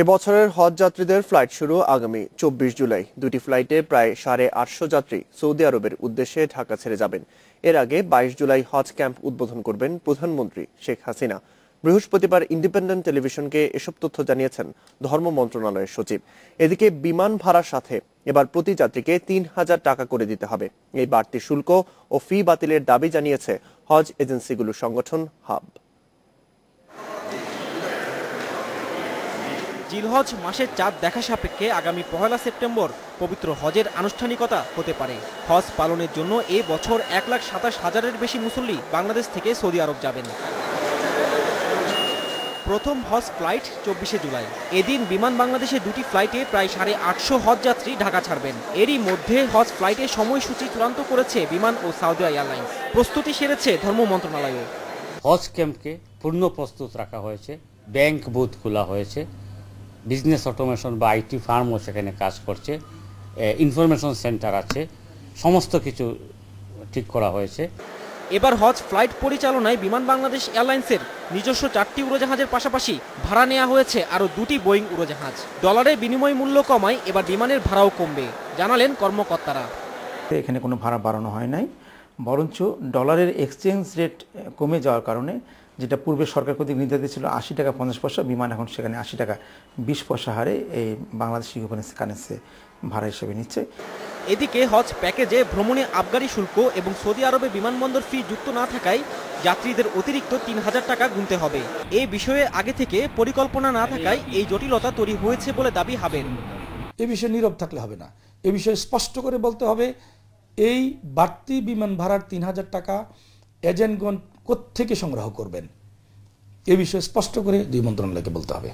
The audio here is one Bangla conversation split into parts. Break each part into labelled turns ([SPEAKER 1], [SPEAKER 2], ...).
[SPEAKER 1] এবছরের হজ যাত্রীদের ফ্লাইট শুরু আগামী চব্বিশ জুলাই। দুটি ফ্লাইটে প্রায় সাড়ে আটশো যাত্রী সৌদি আরবের উদ্দেশ্যে ঢাকা ছেড়ে যাবেন। এর আগে বাইশ জুলাই হজ ক্যাম্প উদ্বোধন করবেন প্রধানমন্ত্রী শেখ হাসিনা। বৃহস্পতিবার ইন্ডিপেন্ডেন্ট টেলিভিশনকে এসব তথ্য জানিয়েছেন ধর্ম মন্ত্রণালয়ের সচিব। এদিকে বিমান ভাড়ার সাথে এবার প্রতি যাত্রীকে তিন হাজার টাকা করে দিতে হবে। এই বাড়তি শুল্ক ও ফি বাতিলের দাবি জানিয়েছে হজ এজেন্সিগুলোর সংগঠন হাব।
[SPEAKER 2] জিলহজ মাসের চাঁদ দেখা সাপেক্ষে আগামী পহেলা সেপ্টেম্বর পবিত্র হজের আনুষ্ঠানিকতা হতে পারে। হজ পালনের জন্য এ বছর এক লাখ সাতাশ হাজারের বেশি মুসল্লি বাংলাদেশ থেকে সৌদি আরব যাবেন। প্রথম হজ ফ্লাইট চব্বিশে জুলাই। এদিন বিমান বাংলাদেশে দুটি ফ্লাইটে প্রায় সাড়ে আটশো হজ যাত্রী ঢাকা ছাড়বেন। এরই মধ্যে হজ ফ্লাইটের সময়সূচি চূড়ান্ত করেছে বিমান ও সাউদি এয়ারলাইন্স। প্রস্তুতি সেরেছে ধর্ম মন্ত্রণালয়ও।
[SPEAKER 3] হজ ক্যাম্পকে পূর্ণ প্রস্তুত রাখা হয়েছে। ব্যাংক বুথ খোলা হয়েছে। বিজনেস অটোমেশন বা আইটি ফার্মও সেখানে কাজ করছে ইনফরমেশন সেন্টার আছে সমস্ত কিছু ঠিক করা হয়েছে।
[SPEAKER 2] এবার হজ ফ্লাইট পরিচালনায় বিমান বাংলাদেশ এয়ারলাইন্সের নিজস্ব চারটি উড়োজাহাজের পাশাপাশি ভাড়া নেওয়া হয়েছে আরও দুটি বোয়িং উড়োজাহাজ। ডলারের বিনিময় মূল্য কমায় এবার বিমানের ভাড়াও কমবে জানালেন কর্মকর্তারা।
[SPEAKER 4] এখানে কোনো ভাড়া বাড়ানো হয় নাই বরঞ্চ ডলারের এক্সচেঞ্জ রেট কমে যাওয়ার কারণে যেটা পূর্বে সরকার কর্তৃক নির্ধারিত ছিল আশি টাকা পঞ্চাশ পয়সা বিমান এখন সেখানে আশি টাকা বিশ পয়সা হারে এই বাংলাদেশি কারেন্সি ভাড়া হিসেবে নিচ্ছে।
[SPEAKER 2] এদিকে হজ প্যাকেজে ভ্রমণে আবগারি শুল্ক এবং সৌদি আরবে বিমানবন্দর ফি যুক্ত না থাকায় যাত্রীদের অতিরিক্ত তিন হাজার টাকা গুনতে হবে। এই বিষয়ে আগে থেকে পরিকল্পনা না থাকায় এই জটিলতা তৈরি হয়েছে বলে দাবি হাবেন।
[SPEAKER 5] এ বিষয়ে নীরব থাকলে হবে না। এ বিষয়ে স্পষ্ট করে বলতে হবে এই বাড়তি বিমান ভাড়ার তিন হাজার টাকা এজেন্টগণ কোত্থেকে সংগ্রহ করবেন? এ বিষয়ে স্পষ্ট করে দুই মন্ত্রণালয়কে বলতে হবে।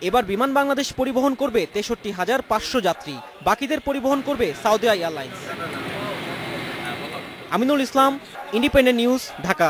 [SPEAKER 2] এবার বিমান বাংলাদেশ পরিবহন করবে তেষট্টি হাজার পাঁচশো যাত্রী। বাকিদের পরিবহন করবে Saudi airlines. Aminul Islam, Independent News, Dhaka.